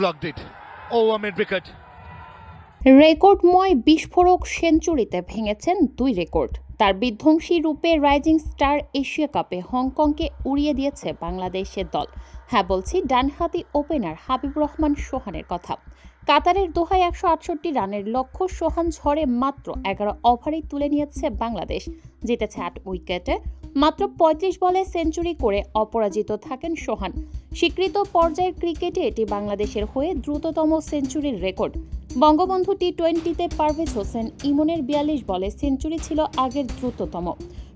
locked it. Oh, mid wicket. রেকর্ডময় বিস্ফোরক সেঞ্চুরিতে ভেঙেছেন দুই record তার বিধ্বংসী রূপে রাইজিং স্টার এশিয়া কাপে হংকংকে উড়িয়ে দিয়েছে বাংলাদেশের দল হ্যাঁ বলছি ডানহাতি ওপেনার হাবিব রহমান সোহানের কথা কাতারের দোহায় একশো আটষট্টি রানের লক্ষ্য সোহান ঝড়ে মাত্র এগারো ওভারেই তুলে নিয়েছে বাংলাদেশ জিতেছে আট উইকেটে মাত্র পঁয়ত্রিশ বলে সেঞ্চুরি করে অপরাজিত থাকেন সোহান। স্বীকৃত পর্যায়ের ক্রিকেটে এটি বাংলাদেশের হয়ে দ্রুততম সেঞ্চুরির রেকর্ড। বঙ্গবন্ধু টি টোয়েন্টিতে পারভেজ হোসেন ইমনের বিয়াল্লিশ বলে সেঞ্চুরি ছিল আগের দ্রুততম।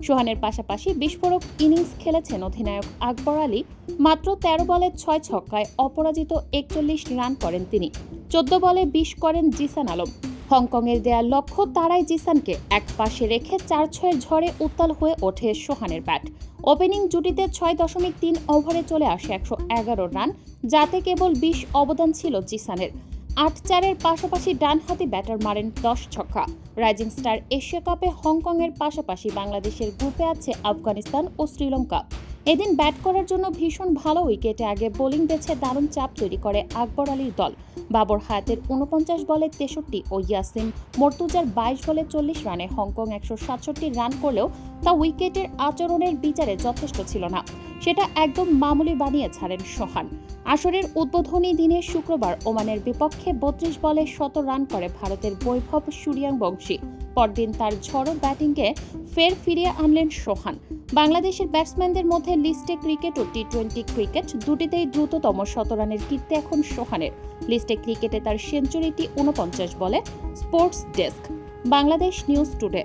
সোহানের পাশাপাশি বিস্ফোরক ইনিংস খেলেছেন অধিনায়ক আকবর আলী। মাত্র তেরো বলে ছয় ছক্কায় অপরাজিত একচল্লিশ রান করেন তিনি। চোদ্দ বলে বিশ করেন জিসান আলম। হংকংয়ের দেয়া লক্ষ্য তারাই জিসানকে এক পাশে রেখে চার ছয়ের ঝড়ে উত্তাল হয়ে ওঠে সোহানের ব্যাট। ওপেনিং জুটিতে ছয় দশমিক তিন ওভারে চলে আসে একশো এগারো রান, যাতে কেবল বিশ অবদান ছিল জিসানের। আট চারের পাশাপাশি ডানহাতি ব্যাটার মারেন দশ ছক্কা। রাইজিং স্টার এশিয়া কাপে হংকংয়ের পাশাপাশি বাংলাদেশের গ্রুপে আছে আফগানিস্তান ও শ্রীলঙ্কা। এদিন ব্যাট করার জন্য ভীষণ ভালো উইকেটে আগে বোলিং বেছে দারুণ চাপ তৈরি করে আকবর আলীর দল। বাবর হায়াতের উনপঞ্চাশ বলে তেষট্টি ও ইয়াসিম মর্তুজার বাইশ বলে চল্লিশ রানে হংকং একশো সাতষট্টি রান করলেও তা উইকেটের আচরণের বিচারে যথেষ্ট ছিল না। সেটা একদম মামুলি বানিয়ে ছাড়েন সোহান। আসরের উদ্বোধনী দিনে শুক্রবার ওমানের বিপক্ষে বত্রিশ বলে শত রান করে ভারতের বৈভব সূর্যাং বংশী। পরদিন তার ঝড়ো ব্যাটিংকে ফের ফিরিয়ে আনলেন সোহান। বাংলাদেশের ব্যাটসম্যানদের মধ্যে লিস্টে ক্রিকেট ও টি টোয়েন্টি ক্রিকেট দুটিতেই দ্রুততম শতরানের কীর্তি এখন সোহানের। লিস্টে ক্রিকেটে তার সেঞ্চুরিটি উনপঞ্চাশ বলে sports desk Bangladesh news today